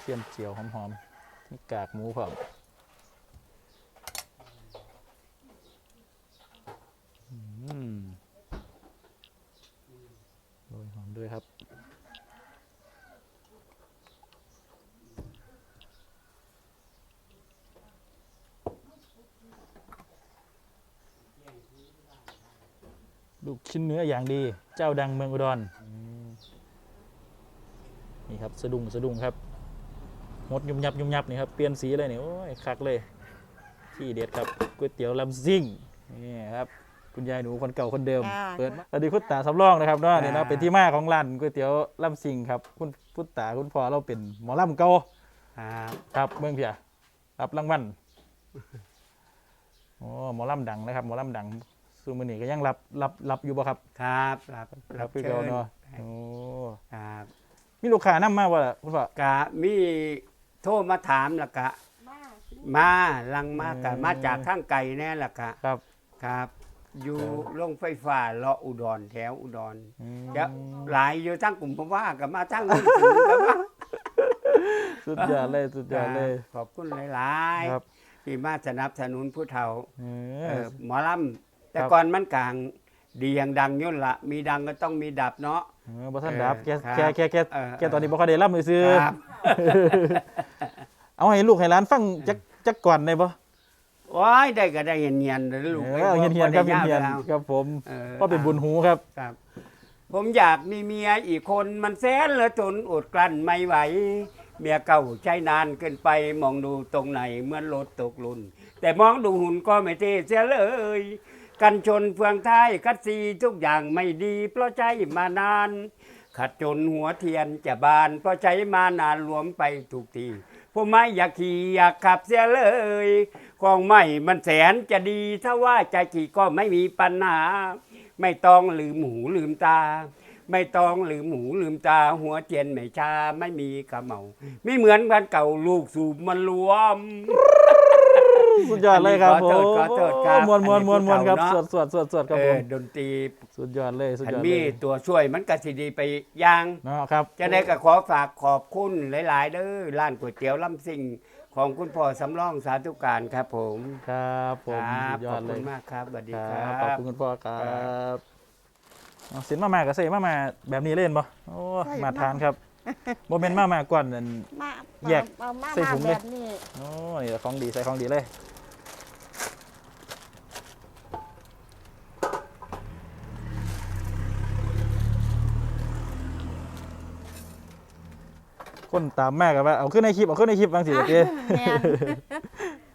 เทียมเจียวหอมๆมีกากหมูพร้อมอืมโรยหอมด้วยครับลูกชิ้นเนื้ออย่างดี เจ้าดังเมืองอุดรนี่ครับ สะดุ้งสะดุ้งครับ มดยุบยับยุบยับนี่ครับเปลี่ยนสีเลยนี่โอ้ยคักเลยที่เด็ดครับก๋วยเตี๋ยวลำซิ่งนี่ครับคุณยายหนูคนเก่าคนเดิมอ่า เปิดมาสวัสดีคุณตาสำรองนะครับเนาะนี่เนาะอ่าเป็นที่มาของร้านก๋วยเตี๋ยวลำซิ่งครับคุณพุทตาคุณพ่อเราเป็นหมอลำเก่า ครับครับเมืองเพียรับรางวัลโอ้หมอลำดังนะครับหมอลำดังซูมือนี่ก็ยังรับรับรับอยู่บ่ครับครับรับรัรับบคือเชิเก่าญเนาะโอ้ครับมีลูกค้านำมาบ่ล่ะคุณพ่อ กะมี โทรมาถามและกะ มามาลังมากะมาจากข้างไกลแน่ละกะครับ ครับ อยู่โรงไฟฟ้าเลาะอุดรแถวอุดรอืมจะหลายอยู่ทั้งกลุ่มเพราะว่ากับมาทั้งนี้ถึงกับว่าสุดยอดเลยสุดยอดเลย ขอบคุณหลายครับ ๆที่มาสนับสนุนผู้เฒ่าเอเอออ หมอลำแต่ครับ ก่อนมันกลางดีอย่างดังยุ่นละมีดังก็ต้องมีดับเนาะ เออบ่ทันดับแกครับแกแกแกเออแกตอนนี้บ่ค่อยได้รับมือซื้อครับ เอาให้ลูกให้หลานฟังจักจักก่อนได้บ่โอ้ยได้ก็ได้เงียนๆเลยลูกเออเฮียนเฮียนๆครับบ่เฮียนได้เฮียนยาวครับผมเออ ก็เป็นบุญหูครับ ครับ ผมอยากมีเมียอีกคนมันแสนเหลือทนอดกลั้นไม่ไหว เมียเก่าใช้นานเกินไปมองดูตรงไหนเหมือนรถตกหลุนแต่มองดูหุ่นก็ไม่เท่เสียเลย กันชนเฟืองท้ายคัดซีทุกอย่างไม่ดี เพราะใช้มานาน ขัดจนหัวเทียนจะบาน เพราะใช้มานานรวมไปทุกทีผมไม่อยากขี่อยากขับเสียเลยของไม่มันแสนจะดีถ้าว่าจะขี่ก็ไม่มีปัญหา ไม่ต้องลืมหูลืมตา ไม่ต้องลืมหูลืมตา หัวเทียนไม่ชาไม่มีกระเหมาไม่เหมือนกันเก่าลูกสูบมันรวม สุดยอดเลยครับขอผโทมษขอโทษครับมวนมวนมวนมวนครับอันนี้สผู้วดเฒ่าสวดสวดสวดครับเอผอมดนตรีสุดยอดเลยสุดอันยอดมีเลยตัวช่วยมันก็สิดีไปอย่าง เนาะครับ จะได้ก็ขอฝากขอบคุณหลาย ๆเด้อร้านก๋วยเตี๋ยวลำซิ่งของคุณพ่อสำรองสาธุการครับผมครับผมครับสุดยขออดบเลคุยณมากครับสวัสดีคครัรับบขอบคุณคุณพ่อครัครับบเอาสินมามากับเซ่มามาแบบนี้เล่นบ่โอ้มาทานครับโมเมนต์มามาก่อนนั่น มาแยกเอามาใส่มาถุงเลยแบบนี้โอ้นี่ของดีใส่ของดีเลย คนตามแม่กันว่าเอาขึ้นในคลิปเอาขึ้นในคลิปบางสิอะเด้ แม่น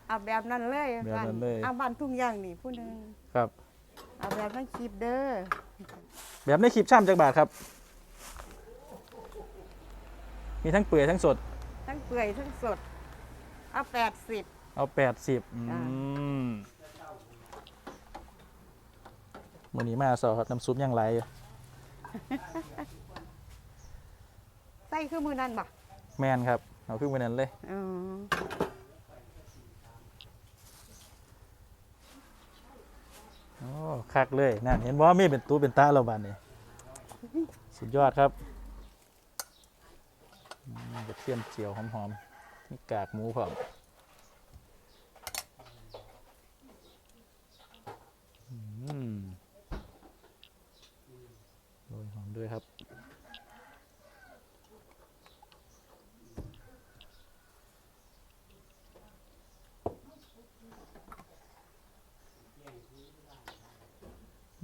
เอาแบบนั้นเลยแบบนั้นเลย เอาบ้านทุ่งย่างนี่ผู้หนึงครับ เอาแบบนั้นคลิปเด้อแบบในคลิปช่ำจักบาทครับ มีทั้งเปื่อยทั้งสด ทั้งเปื่อยทั้งสดเอาแปดสิบ เอาแปดสิบอือ่ามมือนี้มาสอครับน้ำซุปยังไหลอยู่ใส่คือมือนั่นบ่ แมนครับเอาขึ้นไปนั้นเลยอ๋อโอ้คักเลยนั่นเห็นว่ามีเป็นตู้เป็นตาเราบานนี่สุดยอดครับอืมกระเทียมเจียวหอมๆมีกากหมูพร้อมอืมโรยหอมด้วยครับ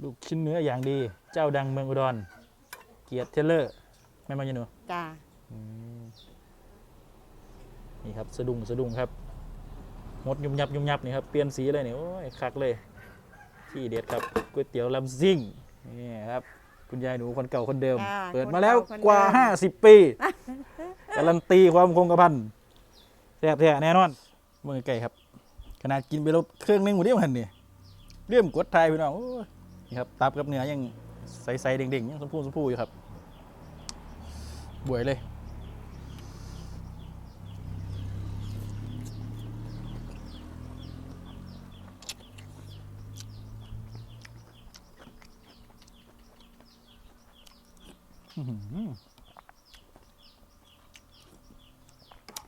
ลูกชิ้นเนื้ออย่างดี เจ้าดังเมืองอุดร เกียรติเทเลอร์แม่นมาอยู่หนูจ้าอืมนี่ครับสะดุ้งสะดุ้งครับหมดยุบยับยุบยับนี่ครับเปลี่ยนสีเลยนี่โอ้ยคักเลยที่เด็ดครับก๋วยเตี๋ยวลำซิ่งนี่ครับคุณยายหนูคนเก่าคนเดิมจ้าเปิดมาแล้วคนกว่า เดิม 50 ปีการันตีความคงกระพันแซ่บแท้แน่นอนเมื่อไก่ครับ ขนาดกินไปแล้วเครื่องนึงหมดเดียวหันนี่เรื่มกดไทยพี่น้องโอ้ย นี่ครับตับกับเนื้อยังใสๆเด้งๆยังสมพูสมพูอยู่ครับบวยเลย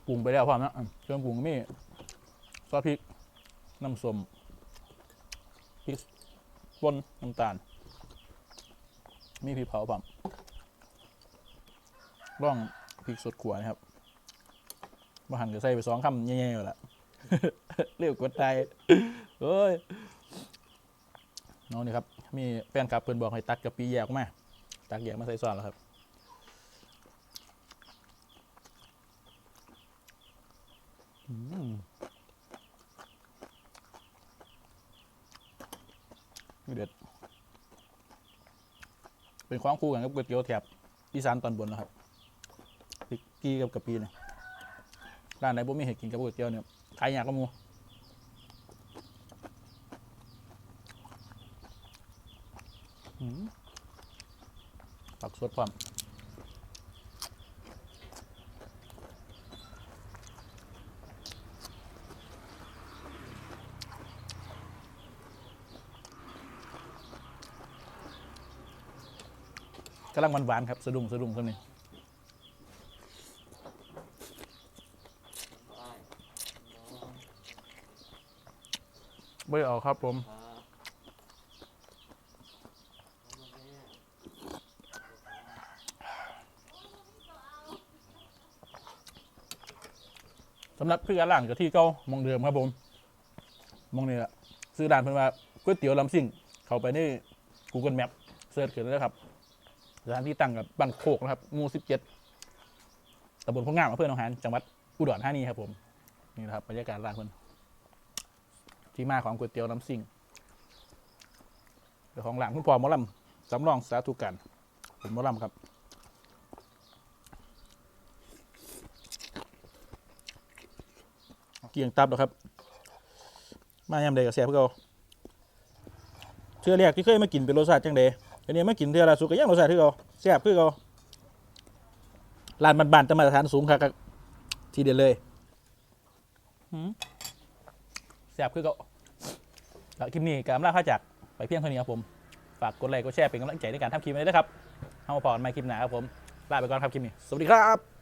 ปรุงไปแล้วพร้อมนะเครื่องปรุงมีซอสพริก น้ำส้มพริก ป่นน้ำตาล มีพริกเผาพร้อมร่องพริกสดขัวนะครับมาหั่นก็ใส่ไปสองคำแย่ๆอยู่ละเรียกกดใจเอ้ยน้องนี่ครับ มีแฟนคลับเพื่อนบอกให้ตักกะปิแยกออกมา ตักแยกมาใส่ซอสแล้วครับอืม เด็ด เป็นความคู่กันกับก๋วยเตี๋ยวแถบอีสานตอนบนนะครับพริกกี้กับกะปิเนี่ยร้านไหนบ่มีเห็ดกินกับก๋วยเตี๋ยวเนี่ยขายยากก็มูผักสดความ กำลังหวานๆครับสะดุ้งสะดุ้งเท่านี้ไม่เอาครับผมสำหรับคือการล่างกับที่เก้ามองเดิมครับผมมองนี่แหละซื้อด่านเพิ่นว่าก๋วยเตี๋ยวลำซิ่ง เข้าไปใน Google Map เสิร์ชขึ้นเลยครับ สถานที่ตั้งกับบ้านโคกนะครับหมู่17ตำบลพงงามอำเภอหนองหานจังหวัดอุดรธานีครับผมนี่นะครับบรรยากาศร้านเพิ่นที่มาของก๋วยเตี๋ยวน้ำซิ่งเจ้าของร้านคุณพ่อหมอลำสำรองสาธุกันผมหมอลำครับเกี่ยงตับหรอครับ มายามใดก็แซ่บคือเก่าเชื่อแรกที่เคยมากินเป็นรสชาติจังใด อันนี้มากินเท่าไรสุกก็ยังรสชาติคือเราแซ่บคือเราร้านบ้านๆแต่มาตรฐานสูงครับทีเดียวเลยแซ่บคือเราแล้วคลิปนี้กำลังข้าจากไปเพียงเท่านี้ครับผม ฝากกดไลค์กดแชร์เป็นกำลังใจในการทำคลิปนี้ด้วยครับเอามาพอกันใหม่คลิปหน้าครับผมลาไปก่อนครับคลิปนี้ สวัสดีครับ